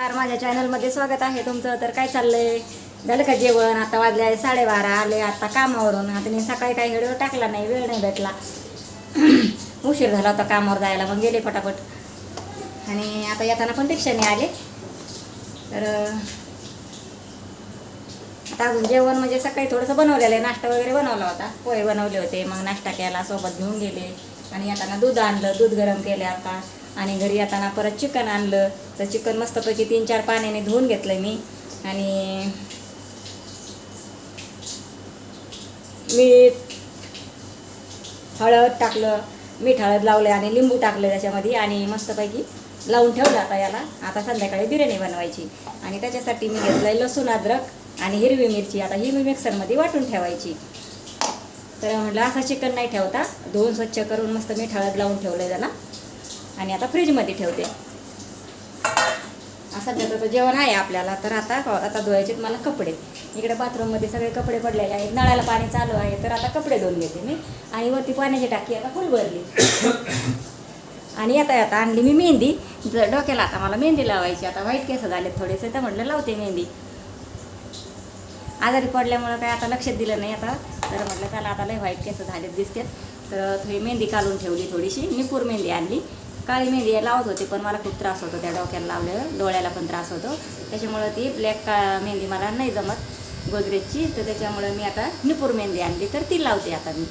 नमस्कार माझ्या चॅनलमध्ये स्वागत आहे तुमचं. तर काय चाललंय? झालं का जेवण आता वाजले आहे साडेबारा आले आता कामावरून. आता मी सकाळी काही व्हिडिओ टाकला नाही वेळ नाही भेटला. उशीर झाला होता कामावर जायला मग गेले पटापट. आणि आता येताना पण रिक्षाने आले. तर आता अजून जेवण म्हणजे सकाळी थोडंसं बनवलेलं आहे. नाश्ता वगैरे बनवला होता. पोहे बनवले होते. मग नाश्ता केला सोबत घेऊन गेले. आणि येताना दूध आणलं दूध गरम केले आता. आणि घरी येताना परत चिकन आणलं. तर चिकन मस्तपैकी तीन चार पाण्याने धुवून घेतलं मी. आणि मीठ हळद टाकलं. मीठ हळद लावलं आणि लिंबू टाकलं त्याच्यामध्ये आणि मस्तपैकी लावून ठेवलं आता याला. आता संध्याकाळी बिर्याणी बनवायची. आणि त्याच्यासाठी मी घेतलं आहे लसूण अद्रक आणि हिरवी मिरची. आता ही मी मिक्सरमध्ये वाटून ठेवायची. तर म्हटलं असं चिकन नाही ठेवता. धुवून स्वच्छ करून मस्त मीठ हळद लावून ठेवलं त्याला. आणि आता फ्रीजमध्ये ठेवते. सध्या तर जेवण आहे आपल्याला. तर आता आता धुवायचे मला कपडे. इकडे बाथरूममध्ये सगळे कपडे पडलेले आहेत. नळाला पाणी चालू आहे तर आता कपडे धुवून घेते मी. आणि वरती पाण्याची टाकी आता फुल भरली. आणि येता येता आणली मी मेहंदी. डोक्याला आता मला मेहंदी लावायची. आता व्हाईट केस झाले थोडेसे तर म्हटलं लावते मेहंदी. आजारी पडल्यामुळं काय आता लक्षात दिलं नाही आता. तर म्हटलं चला आता लय व्हाईट केस झालेत दिसतात तर थोडी मेहंदी काढून ठेवली थोडीशी. मी पूर मेहंदी आणली. काळी मेहंदी लावत होते पण मला खूप त्रास होतो त्या डोक्याला लावल्यावर. डोळ्याला पण त्रास होतो. त्याच्यामुळं ती ब्लॅक का मेहंदी मला नाही जमत गोदरेजची. तर त्याच्यामुळं मी आता निपूर मेहंदी आणली तर ती लावते आता मी.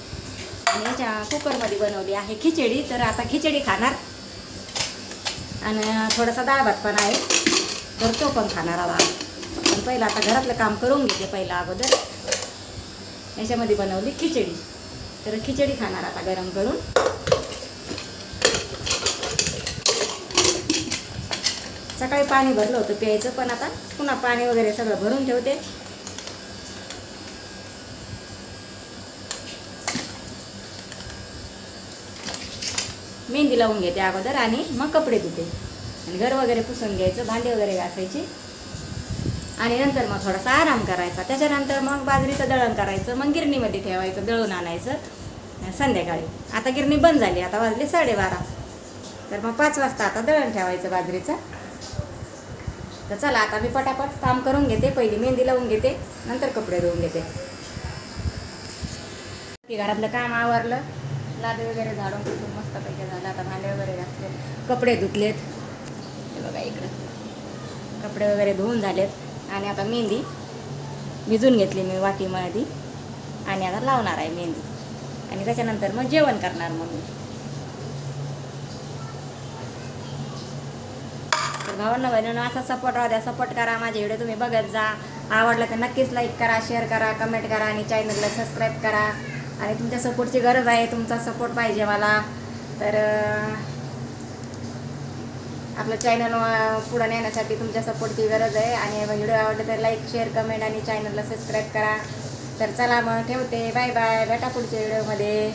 आणि याच्या कुकरमध्ये बनवली आहे खिचडी तर आता खिचडी खाणार. आणि थोडासा डाळ भात पण आहे तर तो पण खाणार आला पण पहिलं आता घरातलं काम करून घेते पहिलं अगोदर. याच्यामध्ये बनवली खिचडी. तर खिचडी खाणार आता गरम करून. सकाळी पाणी भरलं होतं प्यायचं पण आता पुन्हा पाणी वगैरे सगळं भरून ठेवते. मेहंदी लावून घेते अगोदर आणि मग कपडे धुते. आणि घर वगैरे पुसून घ्यायचं भांडे वगैरे घासायचे. आणि नंतर मग थोडासा आराम करायचा. त्याच्यानंतर मग बाजरीचं दळण करायचं मग गिरणीमध्ये ठेवायचं दळून आणायचं. संध्याकाळी. आता गिरणी बंद झाली आता वाजले साडेबारा. तर मग पाच वाजता आता दळण ठेवायचं बाजरीचं. तर चला आता मी पटापट काम करून घेते. पहिली मेहंदी लावून घेते नंतर कपडे धुवून घेते. की घरातलं काम आवरलं. लादे वगैरे झाडून पुसून मस्तपैकी झालं. आता भांडे वगैरे घातले कपडे धुतलेत. हे बघा इकडं. कपडे वगैरे धुवून झालेत. आणि आता मेहंदी भिजून घेतली मी वाटीमध्ये. आणि आता लावणार आहे मेहंदी. आणि त्याच्यानंतर मग जेवण करणार मग मी. भावांना बहिणीनं असा सपोर्ट राहू द्या सपोर्ट करा माझे व्हिडिओ तुम्ही बघत जा. आवडलं तर नक्कीच लाईक करा शेअर करा कमेंट करा आणि चॅनलला सबस्क्राईब करा. आणि तुमच्या सपोर्टची गरज आहे तुमचा सपोर्ट पाहिजे मला. तर आपलं चॅनल पुढं नेण्यासाठी तुमच्या सपोर्टची गरज आहे. आणि व्हिडिओ आवडले तर लाईक शेअर कमेंट आणि चॅनलला सबस्क्राईब करा. तर चला मग ठेवते. बाय बाय भेटा पुढच्या व्हिडिओमध्ये